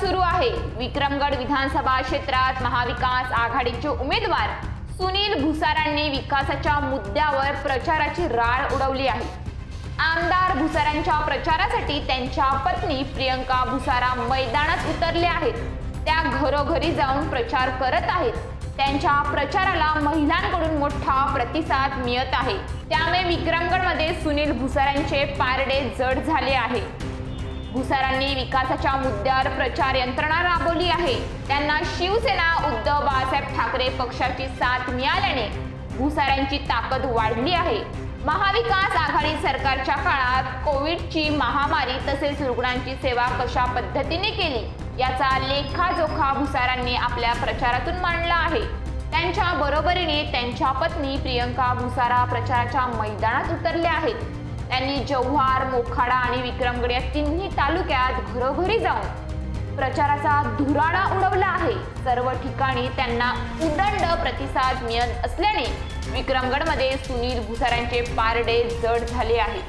सुरू आहे. विक्रमगड विधानसभा क्षेत्रात महाविकास आघाडीचे उमेदवार सुनील भुसारांनी विकासाच्या मुद्द्यावर प्रचाराची राळ उडवली आहे. आमदार भुसारांच्या प्रचारासाठी त्यांच्या पत्नी प्रियंका भुसारा मैदानात उतरले आहेत. त्या घरोघरी जाऊन प्रचार करत आहेत. त्यांच्या प्रचाराला महिलांकडून मोठा प्रतिसाद मिळत आहे. त्यामुळे विक्रमगडमध्ये सुनील भुसारांचे पारडे जड झाले आहे. भुसारांनी विकासाच्या मुद्द्यावर प्रचार यंत्रणा राबवली आहे. त्यांना शिवसेना उद्धव बाळासाहेब ठाकरे पक्षाची साथ मिळाल्याने भुसारांची ताकद वाढली आहे. महाविकास आघाडी सरकारच्या काळात कोविडची महामारी तसेच रुग्णांची सेवा कशा पद्धतीने केली याचा लेखाजोखा भुसारांनी आपल्या प्रचारातून मांडला आहे. त्यांच्या बरोबरीने त्यांच्या पत्नी प्रियंका भुसारा प्रचाराच्या मैदानात उतरल्या आहेत. त्यांनी जव्हार मोखाडा आणि विक्रमगड या तिन्ही तालुक्यात घरोघरी जाऊन प्रचाराचा धुराळा उडवला आहे. सर्व ठिकाणी त्यांना उदंड प्रतिसाद मिळत असल्याने विक्रमगडमध्ये सुनील भुसारांचे पारडे जड झाले आहे